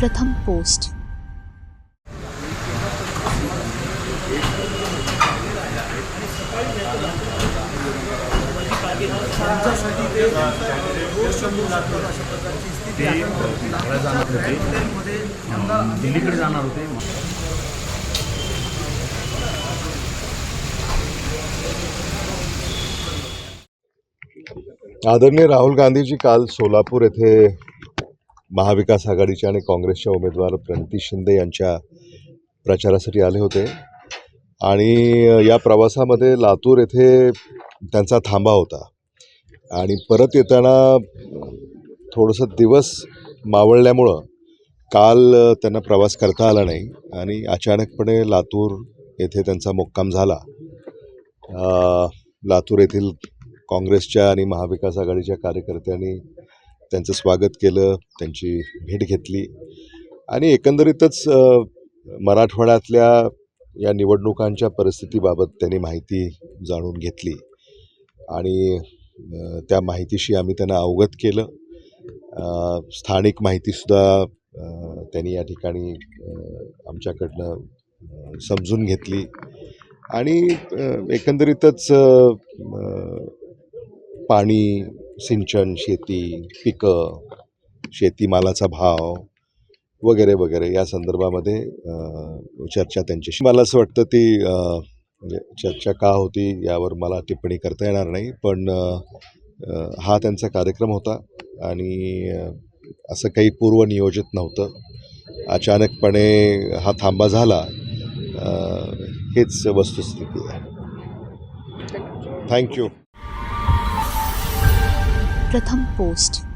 प्रथम पोस्ट। ते जाणार होते दिल्लीकडे जाणार होते आदरणीय राहुल गांधीजी काल सोलापूर येथे महाविकास आघाडीच्या आणि काँग्रेसच्या उमेदवार प्रणिती शिंदे यांच्या प्रचारासाठी आले होते. आणि या प्रवासामध्ये लातूर येथे त्यांचा थांबा होता. आणि परत येताना थोडंसं दिवस मावळल्यामुळं काल त्यांना प्रवास करता आला नाही आणि अचानकपणे लातूर येथे त्यांचा मुक्काम झाला. लातूर येथील काँग्रेसच्या आणि महाविकास आघाडीच्या कार्यकर्त्यांनी त्यांचं स्वागत केलं त्यांची भेट घेतली. आणि एकंदरीतच मराठवाड्यातल्या या निवडणुकांच्या परिस्थितीबाबत त्यांनी माहिती जाणून घेतली. आणि त्या माहितीशी आम्ही त्यांना अवगत केलं. स्थानिक माहितीसुद्धा त्यांनी या ठिकाणी आमच्याकडनं समजून घेतली. आणि एकंदरीतच पाणी सिंचन शेती पिकं शेतीमालाचा भाव वगैरे वगैरे या संदर्भामध्ये चर्चा त्यांच्याशी. मला असं वाटतं ती म्हणजे चर्चा का होती यावर मला टिप्पणी करता येणार नाही पण हा त्यांचा कार्यक्रम होता आणि असं काही पूर्वनियोजित नव्हतं. अचानकपणे हा थांबा झाला हेच वस्तुस्थिती आहे. थँक्यू प्रथम पोस्ट.